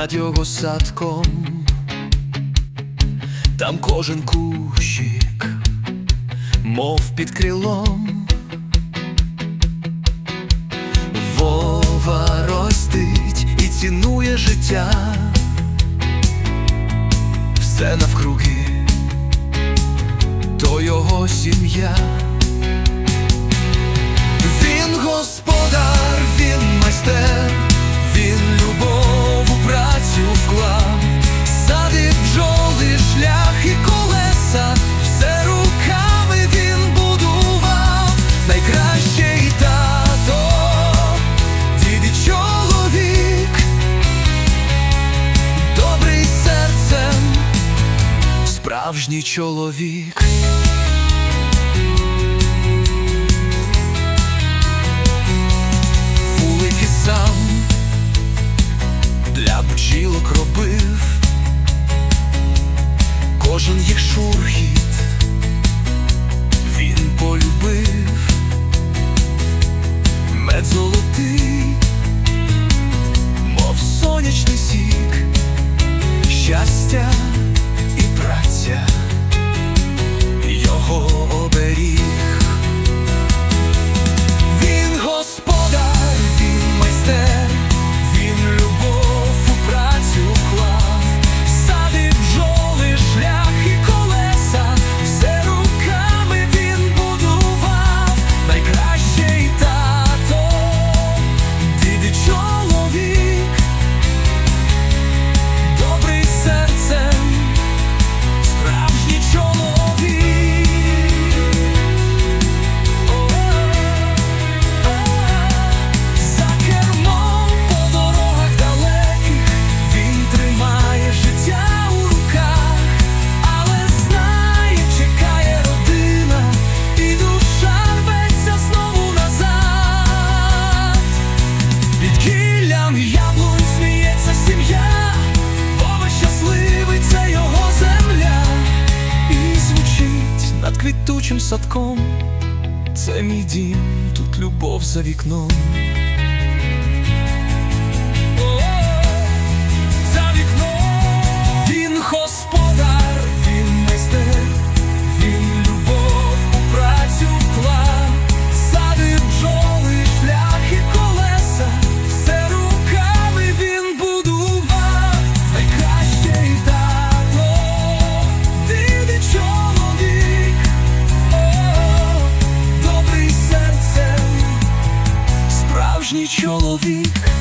над його садком, там кожен кущик, мов під крилом, Вова ростить і цінує життя, все навкруги, то його сім'я. справжній чоловік. Вулики сам для бджілок робив, кожен їх шурхіт. квітучим садком, це мій дім, тут любов за вікном. справжній чоловік.